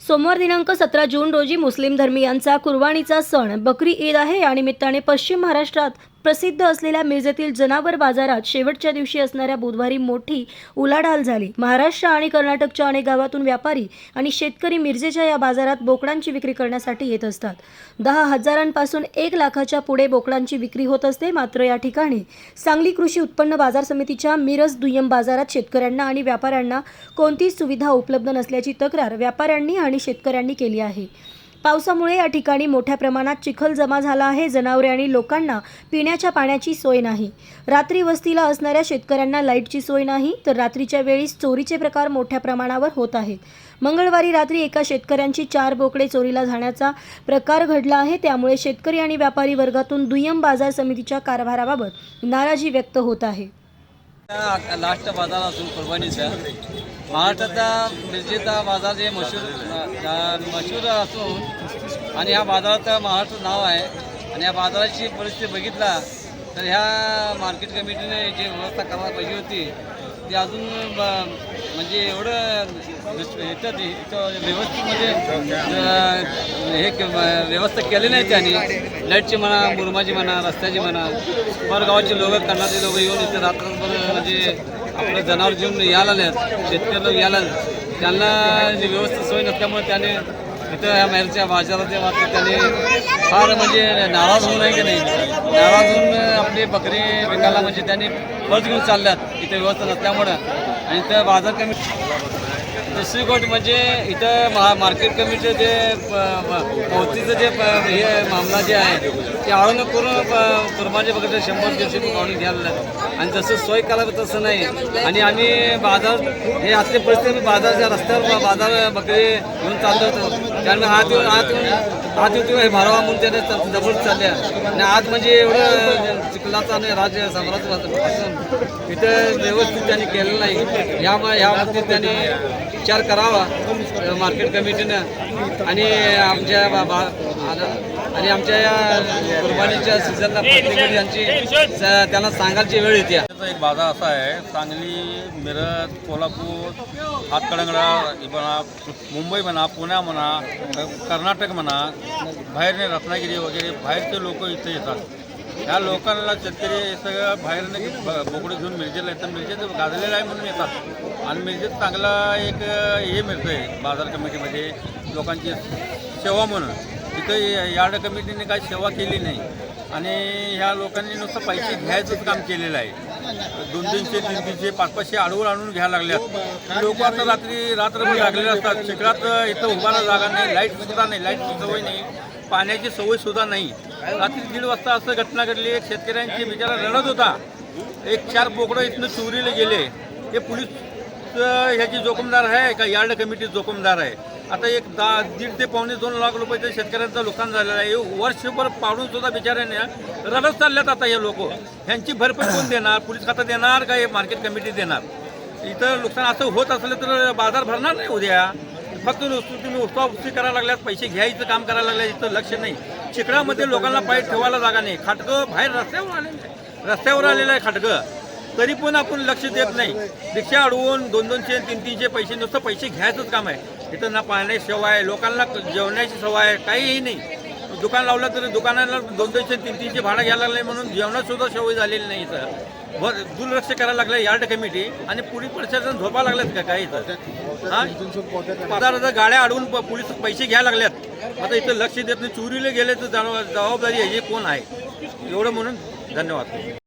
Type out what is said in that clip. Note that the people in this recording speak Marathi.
सोमवार दिनांक सतरा जून रोजी मुस्लिम धर्मियांचा कुर्बानीचा सण बकरी ईद आहे या निमित्ताने पश्चिम महाराष्ट्रात प्रसिद्ध असलेल्या मिरजेतील जनावर बाजारात शेवटच्या दिवशी असणाऱ्या बुधवारी मोठी उलाढाल झाली. महाराष्ट्र आणि कर्नाटकच्या अनेक गावातून व्यापारी आणि शेतकरी मिरजेच्या या बाजारात बोकडांची विक्री करण्यासाठी येत असतात. दहा हजारांपासून एक लाखाच्या पुढे बोकडांची विक्री होत असते. मात्र या ठिकाणी सांगली कृषी उत्पन्न बाजार समितीच्या मिरज दुय्यम बाजारात शेतकऱ्यांना आणि व्यापाऱ्यांना कोणतीच सुविधा उपलब्ध नसल्याची तक्रार व्यापाऱ्यांनी आणि शेतकऱ्यांनी केली आहे. पावसामुळे या ठिकाणी मोठ्या प्रमाणात चिखल जमा झाला आहे. जनावरे आणि लोकांना पिण्याच्या पाण्याची सोय नाही. रात्री वस्तीला असणाऱ्या शेतकऱ्यांना लाईटची सोय नाही तर रात्रीच्या वेळी चोरीचे प्रकार मोठ्या प्रमाणावर होत आहेत. मंगळवारी रात्री एका शेतकऱ्यांची चार बोकडे चोरीला जाण्याचा प्रकार घडला आहे. त्यामुळे शेतकरी आणि व्यापारी वर्गातून दुय्यम बाजार समितीच्या कारभाराबाबत नाराजी व्यक्त होत आहे. लास्ट बाजार असून कुर्बानीचा महाराष्ट्राचा मिरजेचा बाजार जे मशहूर मशहूर असून आणि ह्या बाजाराचं महाराष्ट्र नाव आहे आणि या बाजाराची परिस्थिती बघितला तर ह्या मार्केट कमिटीने जी व्यवस्था करायला पाहिजे होती ती अजून ब- म्हणजे एवढं इथं इथं व्यवस्थित म्हणजे हे व्यवस्था केली नाही त्यांनी. लाईटची म्हणा मुरमाची म्हणा रस्त्याची म्हणा. परगावाचे लोक करणारे लोक येऊन इथे रात्रभर म्हणजे आपलं जनावर घेऊन यायला नाहीत शेतकरी लोक यायला त्यांना जी व्यवस्थित सोय नसल्यामुळे त्याने इथं या बाहेरच्या बाजाराच्या बाबतीत त्याने फार म्हणजे नाराज होऊ नये की नाही. नाराज होऊन आपली बकरी विकायला म्हणजे त्यांनी परत घेऊन चालल्यात. इथे व्यवस्था नसल्यामुळं. आणि त्या बाजार कमी दुसरी गोष्ट म्हणजे इथं मा मार्केट कमिटीचं जे पावतीचं जे प- हे मामला जे आहे ते आळून करून प- बघितलं शंभर दिवशी रुपये घ्यायला लागलं. आणि जसं सोय करावं तसं नाही. आणि आम्ही बाजार हे आजच्या परिस्थिती बाजारच्या रस्त्यावर बाजार बकरी घेऊन चाललो होतो. त्यामुळे आत येऊन आत येऊन आत येऊन हे भरावा म्हणून त्याने जबर चालल्या. आणि आत म्हणजे एवढं चिखलाचं आणि राज्य साम्राज्य इथं व्यवस्थित त्यांनी केलेलं नाही. यामुळे या बाबतीत त्यांनी विचार करावा. मार्केट कमिटीनं. आणि आमच्या बा- बा- आला- आणि आमच्या या कुर्बानीच्या सीझनला प्रत्येक यांची स- त्यांना सांगायची वेळ येते. त्याचा एक बाजार असा आहे सांगली मिरज कोल्हापूर हातकणंगडा म्हणा मुंबई म्हणा पुण्या म्हणा कर्नाटक म्हणा बाहेरने रत्नागिरी वगैरे बाहेरचे लोक इथे येतात. ह्या लोकांना शेतकरी सगळं बाहेरने ब- बोकडे घेऊन मिरजेला येतात. मिरजेत गाजलेलं आहे म्हणून येतात. आणि मिरजेत चांगला एक हे मिळतं आहे बाजार कमिटीमध्ये लोकांची सेवा म्हणून. तिथं यार्ड कमिटीने काही सेवा केली नाही. आणि ह्या लोकांनी नुसतं पैसे घ्यायचंच काम केलेलं आहे. दोन तीनशे तीन तीनशे पाच पाचशे अडवून आणून घ्यायला लागल्यात लोक आता रात्री रात्रभर लागलेले असतात. चिखलात इथं उभारा जागा नाही. लाइट सुद्धा नाही. लाइट सवय नाही. पाण्याची सवय सुद्धा नाही. रात्री दीड वाजता असं घटना घडली. एक शेतकऱ्यांची बिचारा रडत होता. एक चार बोकडं इथनं चोरीला गेले. हे पोलीस ह्याची जोखमदार आहे का? यार्ड कमिटी जोखमदार आहे. आता एक दहा दीड ते पावणे दोन लाख रुपयाचं शेतकऱ्यांचं नुकसान झालेलं आहे. वर्षभर पाडून सुद्धा बिचाऱ्याने रडत चालल्यात आता हे लोक. ह्यांची भरपाई कोण देणार? पोलीस खातं देणार का हे मार्केट कमिटी देणार? इथं नुकसान असं होत असलं तर बाजार भरणार नाही उद्या. फक्त नुसतं तुम्ही उपस्थित करायला लागल्यास पैसे घ्यायचं काम करायला लागल्यात इथं लक्ष नाही. चिकडामध्ये लोकांना पाय ठेवायला जागा नाही. खाटकं बाहेर रस्त्यावर आलेलं आहे रस्त्यावर आलेलं आहे खाटकं तरी पण आपण लक्ष देत नाही. रिक्षा अडवून दोन दोनशे तीन तीनशे पैसे नुसतं पैसे घ्यायचंच काम आहे. इथं ना पाण्याची सेवा आहे लोकांना जेवणाची सवय आहे काहीही नाही. दुकान लावलं तर दुकानाला दोन दोनशे तीन तीनशे भाडं घ्यायला लागले म्हणून जेवणात सुद्धा सवय झालेली नाही इथं. बर दुर्लक्ष करायला लागलं यार्ड कमिटी आणि पोलीस प्रशासन झोपा लागलेत का काही इथं? हा? बाजारात गाड्या अडवून पोलीस पैसे घ्यायला लागल्यात आता इथं लक्ष देत नाही. चोरीला गेले तर जबाब- जबाबदारी ह्याची कोण आहे? एवढं म्हणून धन्यवाद.